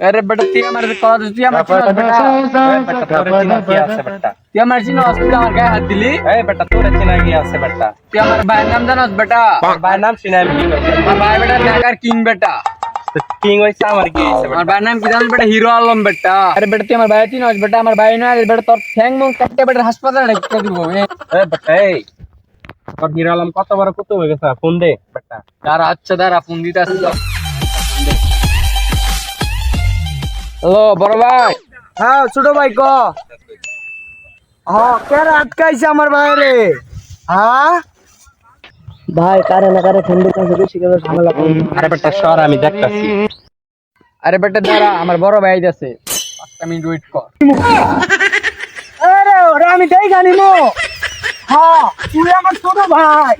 अरे बट तिया मर्ज़ी कॉल तिया मर्ज़ी बेटा ए बट तोरे चिना किया से बट्टा तिया मर्ज़ी नो हॉस्पिटल मार गया हाथ दिली ए बट तोरे चिना किया से बट्टा तिया मर भाई नाम जानस बेटा भाई नाम सिनाल किंग और भाई बेटा नागर किंग बेटा किंग वैसा मर गया से बेटा भाई नाम किदान बेटा हीरो आलम बेटा अरे बेटा तिया मर भाई चिना बेटा मर भाई ना बेटा तोर थैंक मुँह कट्टे बेटा अस्पताल रख के दिबो ए बट ए তোর কত বড় কুতু হয়ে গেছে? ফোন দে বেটা। দাঁড়া আচ্ছা দাঁড়া ফোন দিতে আসছি হ্যালো বড় ভাই। হ্যাঁ ছোট ভাই ক? হ্যাঁ কেন আটকাইছে আমার বাইরে হ্যাঁ? ভাই কারে না কারে ফোন দিতে বেশি করে ঝামেলা আরে বেটা সর আমি দেখতাছি। আরে বেটা দাঁড়া আমার বড় ভাই আছে পাঁচটা মিনিট ওয়েট কর। আরে ওরে আমি দেই জানি মো হ্যাঁ তুই আমার ছোট ভাই।